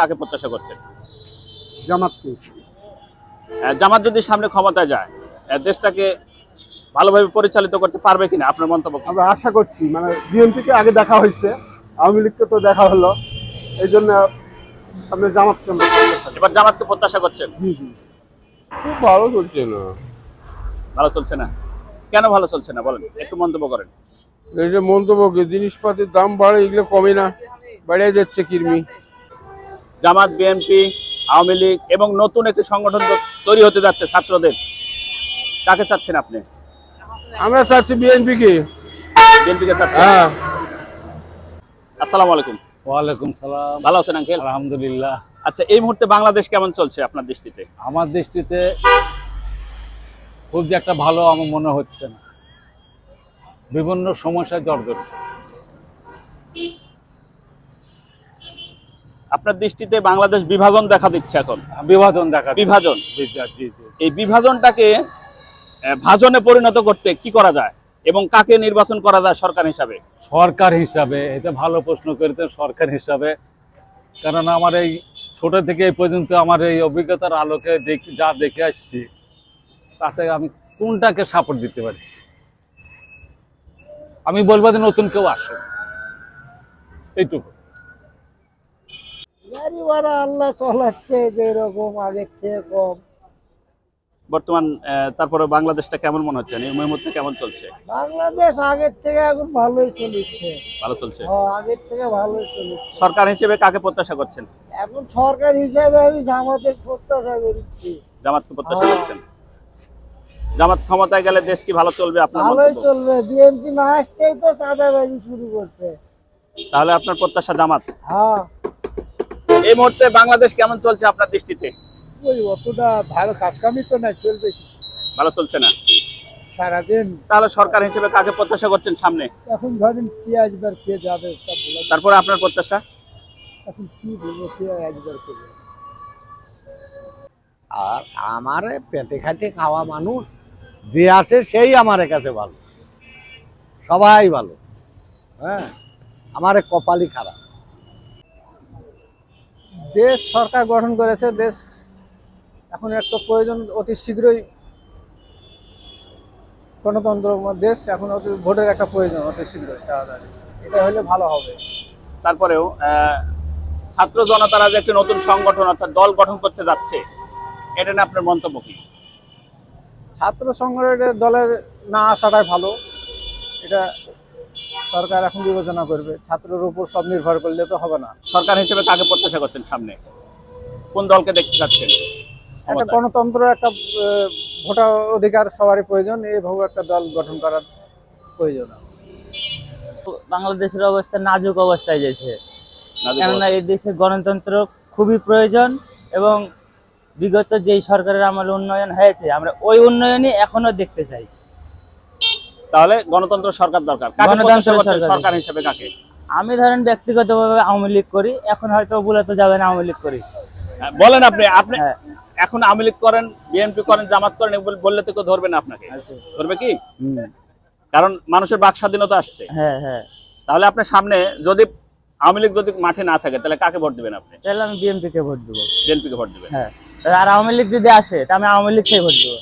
কাকে প্রত্যাশা করছেন? জামাতকে। জামাত যদি সামনে ক্ষমতায় যায় দেশটাকে ভালোভাবে পরিচালিত করতে পারবে কিনা? আপনার মন্তব্য আমরা আশা করছি মানে বিএনপিকে আগে দেখা হয়েছে আওয়ামী লীগকে তো দেখা হলো এই জন্য আপনি জামাতকে এবার জামাতকে প্রত্যাশা করছেন? জি জি। খুব ভালো চলছে না। ভালো চলছে না? কেন ভালো চলছে না? বলেন একটু মন্তব্য করেন। এই যে মন্তব্য জিনিসপাতির দাম বাড়ে এগুলো কমে না। বেড়ে যাচ্ছে কিরমি। জামাত বিএনপি আওয়ামী লীগ এবং নতুন একটি সংগঠন তৈরি হতে যাচ্ছে ছাত্রদের। কাকে চাচ্ছেন আপনি? আমরা চাচ্ছি বিএনপি কে। বিএনপিকে চাচ্ছেন? হ্যাঁ। আসসালামু আলাইকুম। ওয়ালাইকুম সালাম। ভালো আছেন আঙ্কেল? আলহামদুলিল্লাহ। আচ্ছা এই মুহূর্তে বাংলাদেশ কেমন চলছে আপনার দৃষ্টিতে? আমার দৃষ্টিতে খুব যে একটা ভালো আমার মনে হচ্ছে না। বিভিন্ন সমস্যায় জর্জরিত। আপনার দৃষ্টিতে বাংলাদেশ বিভাজন দেখা দিচ্ছে এখন? বিভাজন দেখা বিভাজন। এই বিভাজনটাকে ভাজনে পরিণত করতে কি করা যায়? এবং কাকে নির্বাচন করা যায় সরকার হিসাবে? সরকার হিসাবে এটা ভালো প্রশ্ন করেছেন সরকার হিসাবে। কারণ আমার এই ছোট থেকে এই পর্যন্ত আমার এই অভিজ্ঞতার আলোকে দেখ- যা দেখে আসছি তাতে আমি কোনটাকে সাপোর্ট দিতে পারি? আমি বলব যে নতুন কেউ আসে এইটুকু। গাড়ি ভাড়া আল্লাহ চলাচ্ছে যেরকম আগের থেকে কম বর্তমান তারপরে বাংলাদেশটা কেমন মনে হচ্ছে? এই মুহূর্তে কেমন চলছে? বাংলাদেশ আগের থেকে এখন ভালোই চলিচ্ছে। ভালো চলছে? আগের থেকে ভালোই চলিচ্ছে। সরকার হিসেবে কাকে প্রত্যাশা করছেন? এখন সরকার হিসেবে আমি জামাতের প্রত্যাশা করছি। জামাতকে প্রত্যাশা। করছেন? জামাত ক্ষমতায় গেলে দেশ কি ভালো চলবে আপনার ভালোই? চলবে। বিএনপি না আসতেই তো চাঁদাবাজি শুরু করছে। তাহলে আপনার প্রত্যাশা জামাত? হ্যাঁ। এই মুহূর্তে বাংলাদেশ কেমন চলছে আপনার দৃষ্টিতে? ওই অতটা ভালো কাজকামই তো না চলবে। ভালো চলছে না? সারাদিন তাহলে সরকার হিসেবে কাকে প্রত্যাশা করছেন সামনে? এখন ধরেন কে আসবার কে যাবে সব তারপরে আপনার প্রত্যাশা? এখন কি বলব কে আসবার কে আর আমার পেটে খাটে খাওয়া মানুষ যে আসে সেই আমার কাছে ভালো। সবাই ভালো হ্যাঁ? আমার কপালই খারাপ। দেশ সরকার গঠন করেছে দেশ এখন একটা প্রয়োজন অতি শীঘ্রই গণতন্ত্র দেশ এখন অতি ভোটের একটা প্রয়োজন অতি শীঘ্রই তাড়াতাড়ি। এটা হলে ভালো হবে। তারপরেও ছাত্র জনতারা যে একটি নতুন সংগঠন অর্থাৎ দল গঠন করতে যাচ্ছে এটা না আপনার মন্তব্য কি? ছাত্র সংগঠনের দলের না আসাটাই ভালো। এটা সরকার এখন বিবেচনা করবে। ছাত্রের উপর সব নির্ভর করলে তো হবে না। সরকার হিসেবে কাকে প্রত্যাশা করছেন সামনে। কোন দলকে দেখতে চাচ্ছেন? একটা গণতন্ত্র একটা আহ, ভোটার অধিকার সবারই প্রয়োজন এইভাবে একটা দল গঠন করার প্রয়োজন। বাংলাদেশের অবস্থা নাজুক অবস্থায় যাচ্ছে। নাজুক কেননা অবস্থা। এই দেশে গণতন্ত্র খুবই প্রয়োজন এবং বিগত যেই সরকারের আমলে উন্নয়ন হয়েছে আমরা ওই উন্নয়নই এখনও দেখতে চাই। তাহলে গণতন্ত্র সরকার দরকার। সরকার। হিসেবে কাকে? আমি ধরেন ব্যক্তিগতভাবে আওয়ামী লীগ করি এখন হয়তো বলে তো যাবেন আওয়ামী লীগ করি। হ্যাঁ, বলেন আপনি আপনি হ্যাঁ। এখন আওয়ামী লীগ করেন বিএনপি করেন জামাত করেন বললে তো কেউ ধরবে না আপনাকে। ধরবে কি? কারণ মানুষের বাক স্বাধীনতা আসছে। হ্যাঁ হ্যাঁ। তাহলে আপনার সামনে যদি আওয়ামী লীগ যদি মাঠে না থাকে তাহলে কাকে ভোট দিবেন আপনি? তাহলে আমি বিএনপি কে ভোট দেবো। বিএনপিকে ভোট দিবেন। হ্যাঁ। আর আওয়ামী লীগ যদি আসে তা আমি আওয়ামী লীগকে ভোট দেবো।